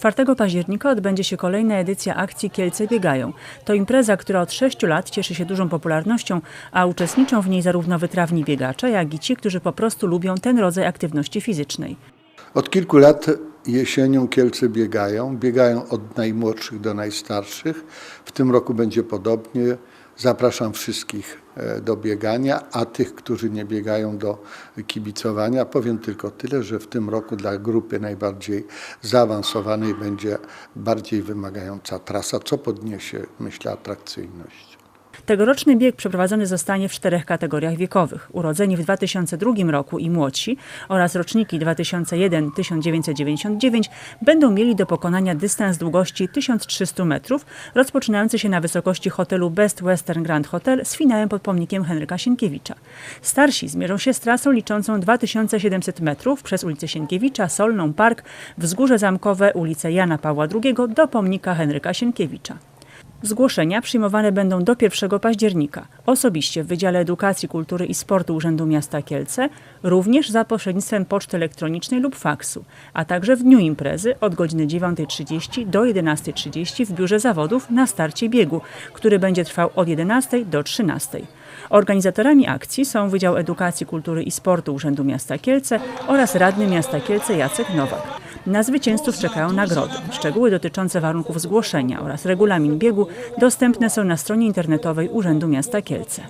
4 października odbędzie się kolejna edycja akcji Kielce Biegają. To impreza, która od 6 lat cieszy się dużą popularnością, a uczestniczą w niej zarówno wytrawni biegacze, jak i ci, którzy po prostu lubią ten rodzaj aktywności fizycznej. Od kilku lat jesienią Kielce biegają. Biegają od najmłodszych do najstarszych. W tym roku będzie podobnie. Zapraszam wszystkich e, do biegania, a tych, którzy nie biegają do kibicowania. Powiem tylko tyle, że w tym roku dla grupy najbardziej zaawansowanej będzie bardziej wymagająca trasa, co podniesie, myślę, atrakcyjność. Tegoroczny bieg przeprowadzony zostanie w czterech kategoriach wiekowych. Urodzeni w 2002 roku i młodsi oraz roczniki 2001-1999 będą mieli do pokonania dystans długości 1300 metrów, rozpoczynający się na wysokości hotelu Best Western Grand Hotel z finałem pod pomnikiem Henryka Sienkiewicza. Starsi zmierzą się z trasą liczącą 2700 metrów przez ulicę Sienkiewicza, Solną Park, Wzgórze Zamkowe, ulicę Jana Pawła II do pomnika Henryka Sienkiewicza. Zgłoszenia przyjmowane będą do 1 października. Osobiście w Wydziale Edukacji, Kultury i Sportu Urzędu Miasta Kielce, również za pośrednictwem poczty elektronicznej lub faksu, a także w dniu imprezy od godziny 9.30 do 11.30 w Biurze Zawodów na starcie biegu, który będzie trwał od 11 do 13. Organizatorami akcji są Wydział Edukacji, Kultury i Sportu Urzędu Miasta Kielce oraz radny miasta Kielce Jacek Nowak. Na zwycięzców czekają nagrody. Szczegóły dotyczące warunków zgłoszenia oraz regulamin biegu dostępne są na stronie internetowej Urzędu Miasta Kielce.